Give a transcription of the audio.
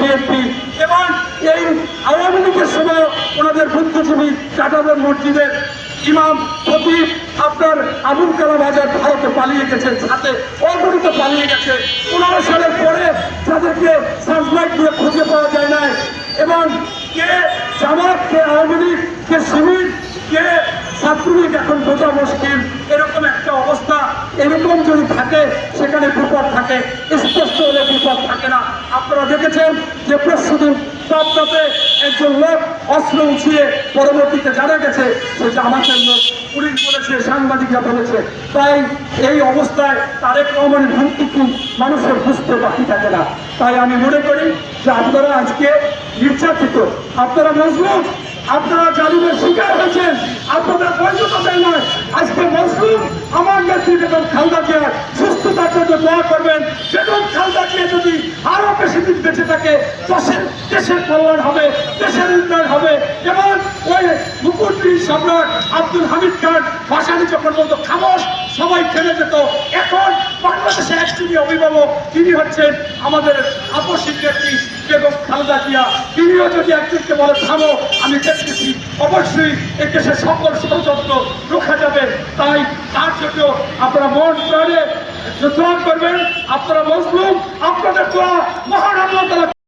BNP এবং এই আওয়ামী লীগের সময় ওনাদের বুদ্ধিজীবী কাটাবের মসজিদের ইমাম খতিব আপনার আবুল কালাম আজাদ ভারতে পালিয়ে গেছে, সাথে অগণিত পালিয়ে গেছে। পনেরো সালের পরে যাদেরকে সানলাইট দিয়ে খুঁজে পাওয়া যায় না এবং কে জামাত কে আওয়ামী লীগ, কে শিবির, কে ছাত্রলীগ এখন বোঝা মুশকিল। এরকম যদি থাকে, সেখানে বিপদ থাকে। স্পষ্ট হলে বিপদ থাকে না। আপনারা দেখেছেন যে প্রস্তুতির পাবনাতে একজন লোক অস্ত্র উঠিয়ে পরবর্তীতে জানা গেছে যে জামাতের লোক পুলিশ বলেছে, সাংবাদিকরা বলেছে। তাই এই অবস্থায় তারেক রহমানের হুমকি কি মানুষের বুঝতে বাকি থাকে না। তাই আমি মনে করি যে আপনারা আজকে নির্যাতিত। আপনারা মজলুম? আপনারা জালিমের শিকার হয়েছেন। আপনাদের বৈধতাই নয়। আজকে আমার নেত্রী বেগম খালদা জিয়া সুস্থতার জন্য দোয়া করবেন। বেগম খালদা জিয়া যদি আরও বেশি দিন বেঁচে থাকে, দেশের দেশের কল্যাণ হবে, দেশের উন্নয়ন হবে। এবং ওই মুকুটবীর সম্রাট আব্দুল হামিদ খান, ভাসানি যখন বলতো খামোশ, সবাই খেলে যেত। এখন বাংলাদেশের একচুনি অভিভাবক, তিনি হচ্ছেন আমাদের আপসিক নেত্রী বেগম খালেদা জিয়া। তিনিও যদি একজনকে বলে, থামো, আমি দেখতেছি, অবশ্যই এই দেশের সকল ষড়যন্ত্র রোখা যাবে। তাই তার জন্য আপনারা মন প্রাণে দোয়া করবেন আপনারা মজলুম আপনাদের দোয়া মহান আল্লাহ তালা